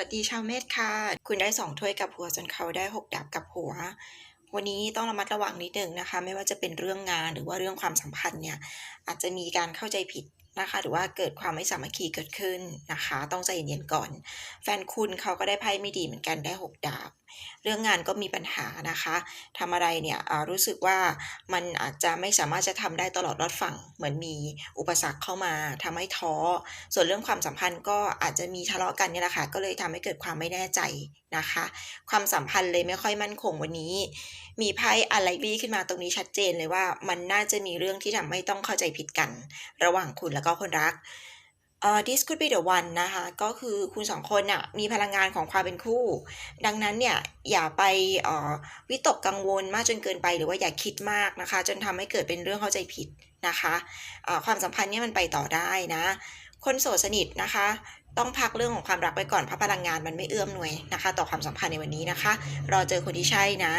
วัสดีชาวเมธค่ะ คุณได้สองถ้วยกับหัวจนเขาได้หกดาบกับหัว วันนี้ต้องระมัดระวังนิดนึงนะคะ ไม่ว่าจะเป็นเรื่องงานหรือว่าเรื่องความสัมพันธ์เนี่ย อาจจะมีการเข้าใจผิด นะคะ หรือว่าเกิดความไม่สามัคคีเกิดขึ้นนะคะ ต้องใจเย็นๆก่อน แฟนคุณเขาก็ได้ไพ่ไม่ดีเหมือนกันได้หกดาบ เรื่องงานก็มีปัญหานะคะทำอะไรเนี่ยรู้สึกว่ามันอาจจะไม่สามารถจะทำได้ตลอดรอดฝั่ง เหมือนมีอุปสรรคเข้ามาทำให้ท้อ ส่วนเรื่องความสัมพันธ์ก็อาจจะมีทะเลาะกันนี่แหละค่ะ ก็เลยทำให้เกิดความไม่แน่ใจนะคะ ความสัมพันธ์เลยไม่ค่อยมั่นคงวันนี้ มีไพ่อะไรบี้ขึ้นมาตรงนี้ชัดเจนเลยว่า มันน่าจะมีเรื่องที่ทำให้ต้องเข้าใจผิดกัน ระหว่างคุณแล้วก็คนรักเอ่อ this could be the one นะคะ ก็คือคุณสองคนน่ะมีพลังงานของความเป็นคู่ ดังนั้นเนี่ยอย่าไปเอ่อวิตกกังวลมากจนเกินไปหรือว่าอย่าคิดมากนะคะ จนทำให้เกิดเป็นเรื่องเข้าใจผิดนะคะเอ่อความสัมพันธ์เนี่ยมันไปต่อได้นะ คนโสดสนิทนะคะ ต้องพักเรื่องของความรักไปก่อนเพราะพลังงานมันไม่เอื้อมหน่วยนะคะ ต่อความสัมพันธ์ในวันนี้นะคะ รอเจอคนที่ใช่นะ